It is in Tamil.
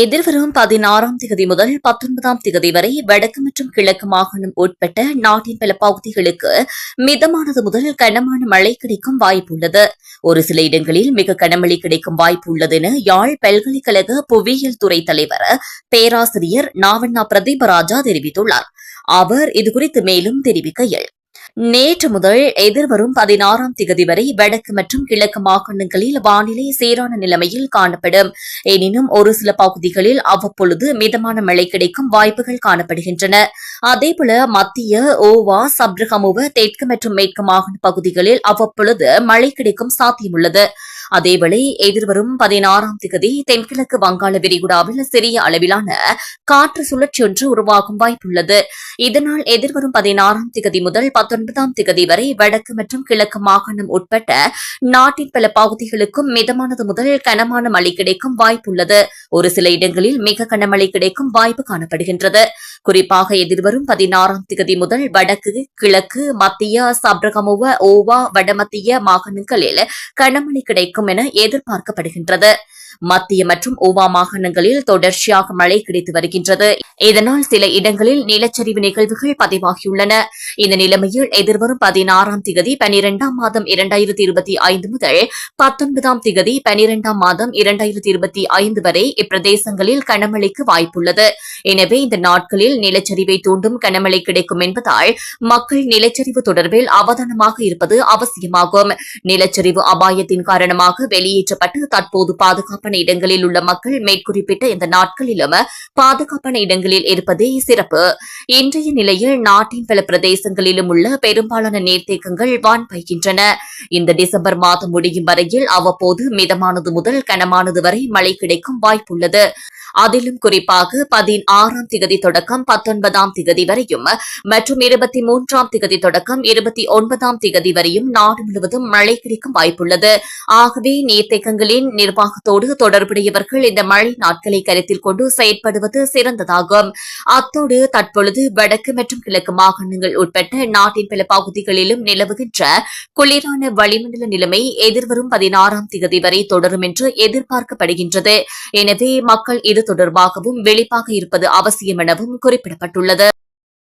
எதிர்வரும் பதினாறாம் திகதி முதல் பத்தொன்பதாம் திகதி வரை வடக்கு மற்றும் கிழக்கு மாகாணம் உட்பட்ட நாட்டின் பல பகுதிகளுக்கு மிதமானது முதல் கனமான மழை கிடைக்கும் வாய்ப்புள்ளது. ஒரு சில இடங்களில் மிக கனமழை கிடைக்கும் வாய்ப்பு உள்ளது என யாழ் பல்கலைக்கழக புவியியல் துறை தலைவர் பேராசிரியர் நாவண்ணா பிரதீபராஜா தெரிவித்துள்ளார். அவர் இதுகுறித்து மேலும் தெரிவிக்கையில் நேற்று முதல் எதிர்வரும் பதினாறாம் திகதி வரை வடக்கு மற்றும் கிழக்கு மாகாணங்களில் வானிலை சீரான நிலைமையில் காணப்படும். எனினும் ஒரு சில பகுதிகளில் அவ்வப்பொழுது மிதமான மழை கிடைக்கும் வாய்ப்புகள் காணப்படுகின்றன. அதேபோல மத்திய ஓவா சப்ரகமுவ தெற்கு மற்றும் மேற்கு மாகாண பகுதிகளில் அவ்வப்பொழுது மழை கிடைக்கும் சாத்தியமுள்ளது. அதேவேளை எதிர்வரும் பதினாறாம் திகதி தென்கிழக்கு வங்காள விரிகுடாவில் சிறிய அளவிலான காற்று சுழற்சி ஒன்று உருவாகும் வாய்ப்புள்ளது. இதனால் எதிர்வரும் பதினாறாம் திகதி முதல் ஒன்பதாம் திகதி வரை வடக்கு மற்றும் கிழக்கு மாகாணம் உட்பட்ட நாட்டின் பல பகுதிகளுக்கும் மிதமானது முதல் கனமான மழை கிடைக்கும் வாய்ப்புள்ளது. ஒரு சில இடங்களில் மிக கனமழை கிடைக்கும் வாய்ப்பு காணப்படுகின்றது. குறிப்பாக எதிர்வரும் பதினாறாம் திகதி முதல் வடக்கு கிழக்கு மத்திய சப்ரகமுவ ஓவா வடமத்திய மாகாணங்களில் கனமழை கிடைக்கும் என எதிர்பார்க்கப்படுகின்றது. மத்திய மற்றும் ஓவா மாகாணங்களில் தொடர்ச்சியாக மழை கிடைத்து வருகின்றது. இதனால் சில இடங்களில் நிலச்சரிவு நிகழ்வுகள் பதிவாகியுள்ளன. இந்த நிலைமையில் எதிர்வரும் பதினாறாம் திகதி பனிரெண்டாம் மாதம் இரண்டாயிரத்தி இருபத்தி ஐந்து முதல் பத்தொன்பதாம் திகதி பனிரெண்டாம் மாதம் இரண்டாயிரத்தி இருபத்தி ஐந்து வரை இப்பிரதேசங்களில் கனமழைக்கு வாய்ப்புள்ளது. எனவே இந்த நாட்களில் நிலச்சரிவை தூண்டும் கனமழை கிடைக்கும் என்பதால் மக்கள் நிலச்சரிவு தொடர்பில் அவதானமாக இருப்பது அவசியமாகும். நிலச்சரிவு அபாயத்தின் காரணமாக வெளியேற்றப்பட்டு தற்போது பாதுகாப்பு பாதுகாப்பான இடங்களில் உள்ள மக்கள் மேற்குறிப்பிட்ட இந்த நாட்களிலும் பாதுகாப்பான இடங்களில் இருப்பதே சிறப்பு. இன்றைய நிலையில் நாட்டின் பல பிரதேசங்களிலும் உள்ள பெரும்பாலான நீர்த்தேக்கங்கள் வான் பைகின்றன இந்த டிசம்பர் மாதம் முடியும் வரையில் அவ்வப்போது மிதமானது முதல் கனமானது வரை மழை கிடைக்கும் வாய்ப்புள்ளது. அதிலும் குறிப்பாக பதினாறாம் திகதி தொடக்கம் பத்தொன்பதாம் திகதி வரையும் மற்றும் இருபத்தி மூன்றாம் திகதி தொடக்கம் இருபத்தி ஒன்பதாம் திகதி வரையும் நாடு முழுவதும் மழை கிடைக்கும் வாய்ப்புள்ளது. ஆகவே நீர்த்தேக்கங்களின் நிர்வாகத்தோடு தொடர்புடையவர்கள் இந்த மழை நாட்களை கருத்தில் கொண்டு செயற்படுவது சிறந்ததாகும். அத்தோடு தற்பொழுது வடக்கு மற்றும் கிழக்கு மாகாணங்கள் உட்பட்ட நாட்டின் பல பகுதிகளிலும் நிலவுகின்ற குளிரான வளிமண்டல நிலைமை எதிர்வரும் பதினாறாம் தேதி வரை தொடரும் என்று எதிர்பார்க்கப்படுகின்றது. எனவே மக்கள் இது தொடர்பாகவும் விழிப்பாக இருப்பது அவசியம் எனவும் குறிப்பிடப்பட்டுள்ளது.